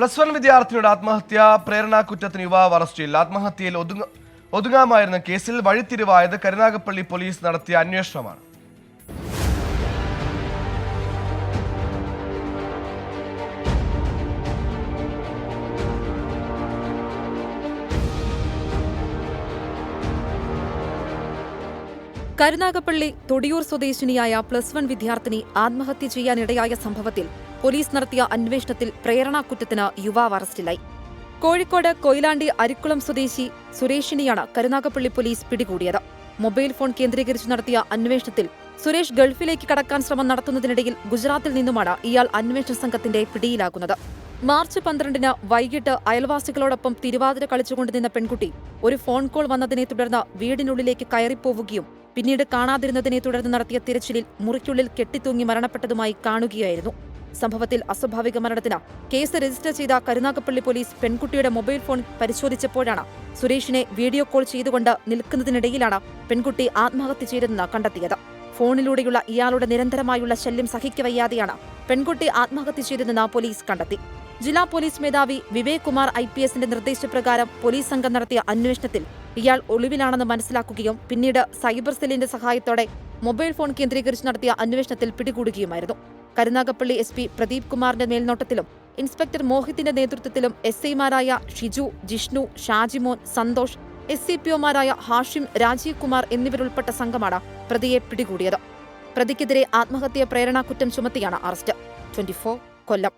Plus one വിദ്യാർത്ഥിയുടെ ആത്മഹത്യ പ്രേരണാ കുറ്റത്തിന് യുവാവ് അറസ്റ്റിൽ ആത്മഹത്യയിൽ ഒതുങ്ങ ഒതുങ്ങാമായിരുന്ന കേസിൽ വഴിത്തിരിവായത് കരുനാഗപ്പള്ളി പോലീസ് നടത്തിയ അന്വേഷണമാണ്. കരുനാഗപ്പള്ളി തൊടിയൂർ സ്വദേശിനിയായ പ്ലസ് വൺ വിദ്യാർത്ഥിനി ആത്മഹത്യ ചെയ്യാനിടയായ സംഭവത്തിൽ പോലീസ് നടത്തിയ അന്വേഷണത്തിൽ പ്രേരണാക്കുറ്റത്തിന് യുവാവ് അറസ്റ്റിലായി. കോഴിക്കോട് കൊയിലാണ്ടി അരിക്കുളം സ്വദേശി സുരേഷിനെയാണ് കരുനാഗപ്പള്ളി പോലീസ് പിടികൂടിയത്. മൊബൈൽ ഫോൺ കേന്ദ്രീകരിച്ച് നടത്തിയ അന്വേഷണത്തിൽ സുരേഷ് ഗൾഫിലേക്ക് കടക്കാൻ ശ്രമം നടത്തുന്നതിനിടയിൽ ഗുജറാത്തിൽ നിന്നുമാണ് ഇയാൾ അന്വേഷണ സംഘത്തിന്റെ പിടിയിലാകുന്നത്. മാർച്ച് പന്ത്രണ്ടിന് വൈകിട്ട് അയൽവാസികളോടൊപ്പം തിരുവാതിര കളിച്ചുകൊണ്ട് നിന്ന പെൺകുട്ടി ഒരു ഫോൺ കോൾ വന്നതിനെ തുടർന്ന് വീടിനുള്ളിലേക്ക് കയറിപ്പോവുകയും പിന്നീട് കാണാതിരുന്നതിനെ തുടർന്ന് നടത്തിയ തിരച്ചിലിൽ മുറിക്കുള്ളിൽ കെട്ടിത്തൂങ്ങി മരണപ്പെട്ടതുമായി കാണുകയായിരുന്നു. സംഭവത്തിൽ അസ്വാഭാവിക മരണത്തിന് കേസ് രജിസ്റ്റർ ചെയ്ത കരുനാഗപ്പള്ളി പോലീസ് പെൺകുട്ടിയുടെ മൊബൈൽ ഫോൺ പരിശോധിച്ചപ്പോഴാണ് സുരേഷിനെ വീഡിയോ കോൾ ചെയ്തുകൊണ്ട് നിൽക്കുന്നതിനിടയിലാണ് പെൺകുട്ടി ആത്മഹത്യ ചെയ്തതെന്ന് കണ്ടെത്തിയത്. ഫോണിലൂടെയുള്ള ഇയാളുടെ നിരന്തരമായുള്ള ശല്യം സഹിക്കവയ്യാതെയാണ് പെൺകുട്ടി ആത്മഹത്യ ചെയ്തതെന്ന് പോലീസ് കണ്ടെത്തി. ജില്ലാ പോലീസ് മേധാവി വിവേക് കുമാർ ഐ പി എസിന്റെ നിർദ്ദേശപ്രകാരം പോലീസ് സംഘം നടത്തിയ അന്വേഷണത്തിൽ ഇയാൾ ഒളിവിലാണെന്ന് മനസ്സിലാക്കുകയും പിന്നീട് സൈബർ സെല്ലിന്റെ സഹായത്തോടെ മൊബൈൽ ഫോൺ കേന്ദ്രീകരിച്ച് നടത്തിയ അന്വേഷണത്തിൽ പിടികൂടുകയുമായിരുന്നു. കരുനാഗപ്പള്ളി എസ് പി പ്രദീപ് കുമാറിന്റെ മേൽനോട്ടത്തിലും ഇൻസ്പെക്ടർ മോഹിത്തിന്റെ നേതൃത്വത്തിലും എസ് ഐമാരായ Shiju Jishnu Shajimon Santhosh S C P ഒമാരായ Hashim Rajeev Kumar എന്നിവരുൾപ്പെട്ട സംഘമാണ് പ്രതിയെ പിടികൂടിയത്. പ്രതിക്കെതിരെ ആത്മഹത്യാ പ്രേരണാ കുറ്റം ചുമത്തിയാണ് അറസ്റ്റ്. ട്വന്റി കൊല്ലം.